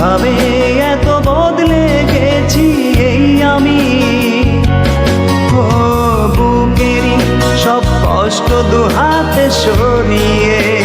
কীভাবে এত বদলে গেছি এই আমি? ও বুকেরি সব কষ্ট দুহাতে সরিয়ে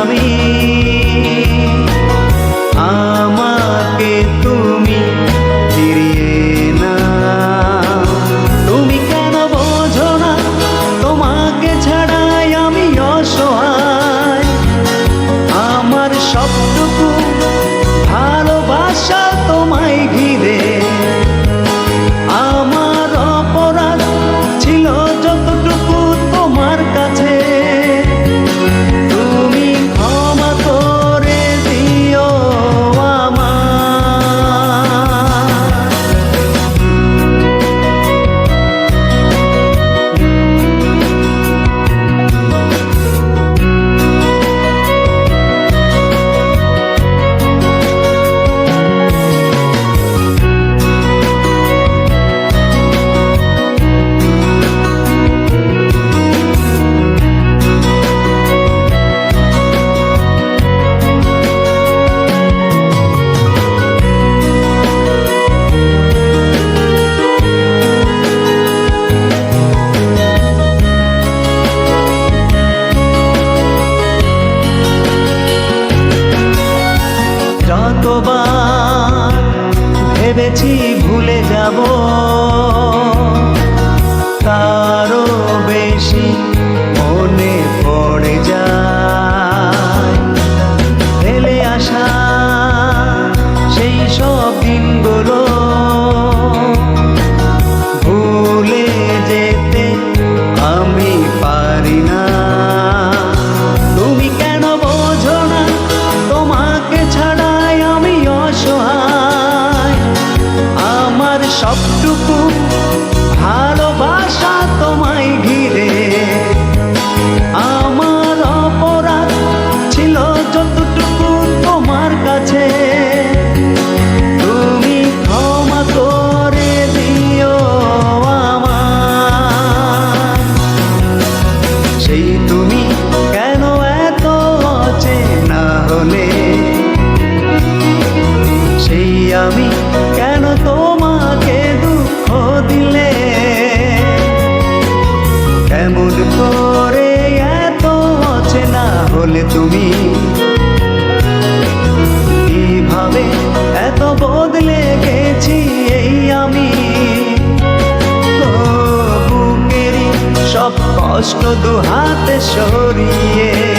আমি সেই তুমি কেন এত না হলে? সেই আমি কেন তোমাকে দুঃখ দিলে? কেমন করে এত না হলে তুমি? কষ্ট দু দুহাতে সরিয়ে